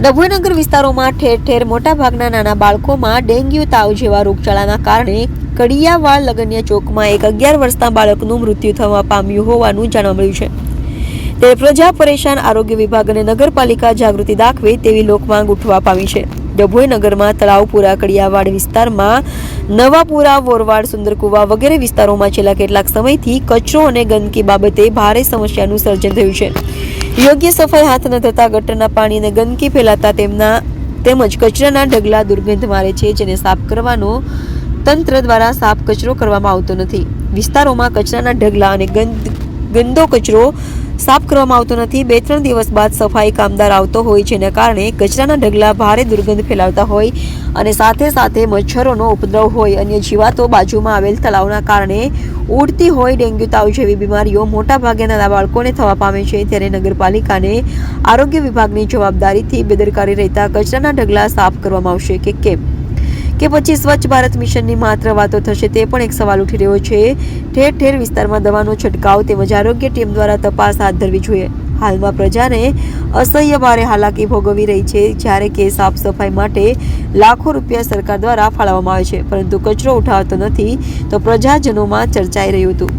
ડભોઈનગર વિસ્તારોમાં ઠેર ઠેર મોટાભાગના નાના બાળકોમાં ડેન્ગ્યુ તાવ જેવા રોગચાળાના કારણે કડિયાવાડ લગન્ય ચોકમાં એક અગિયાર વર્ષના બાળકનું મૃત્યુ થવા પામ્યું હોવાનું જાણવા મળ્યું છે. તે પ્રજા પરેશાન આરોગ્ય વિભાગ અને નગરપાલિકા જાગૃતિ દાખવે તેવી લોકમાંગ ઉઠવા પામી છે. ડભોઈ નગરમાં તળાવપુરા કડિયાવાડ વિસ્તારમાં નવાપુરા વોરવાડ, સુંદરકુવા વગેરે વિસ્તારોમાં છેલ્લા કેટલાક સમયથી કચરો અને ગંદકી બાબતે ભારે સમસ્યાનું સર્જન થયું છે. યોગ્ય સફાઈ હાથ ન થતા ગટરના પાણી અને ગંદકી ફેલાતા તેમના તેમજ કચરાના ઢગલા દુર્ગંધ મારે છે, જેને સાફ કરવાનો તંત્ર દ્વારા સાફ કચરો કરવામાં આવતો નથી. વિસ્તારોમાં કચરાના ઢગલા અને ગંદ, ગંદો કચરો સાફ કરવામાં આવતો નથી. બે ત્રણ દિવસ બાદ સફાઈ કામદાર આવતો હોય જેના કારણે કચરાના ઢગલા ભારે દુર્ગંધ ફેલાવતા હોય અને સાથે સાથે મચ્છરોનો ઉપદ્રવ હોય. અન્ય જીવાતો બાજુમાં આવેલ તળાવના કારણે ઉડતી હોય ડેન્ગ્યુ તાવ જેવી બીમારીઓ મોટાભાગે નાના બાળકોને થવા પામે છે. ત્યારે નગરપાલિકાને આરોગ્ય વિભાગની જવાબદારીથી બેદરકારી રહેતા કચરાના ઢગલા સાફ કરવામાં આવશે. કે કેમ? કે પછી સ્વચ્છ ભારત મિશનની માત્ર વાતો થશે તે પણ એક સવાલ ઉઠી રહ્યો છે. ઠેર ઠેર વિસ્તારમાં દવાનો છંટકાવ તેમજ આરોગ્ય ટીમ દ્વારા તપાસ હાથ ધરવી જોઈએ. હાલમાં પ્રજાને અસહ્ય ભારે હાલાકી ભોગવવી રહી છે, જ્યારે કે સાફ સફાઈ માટે લાખો રૂપિયા સરકાર દ્વારા ફાળવવામાં આવે છે. પરંતુ કચરો ઉઠાવતો નથી તો પ્રજાજનોમાં ચર્ચાઈ રહ્યું હતું.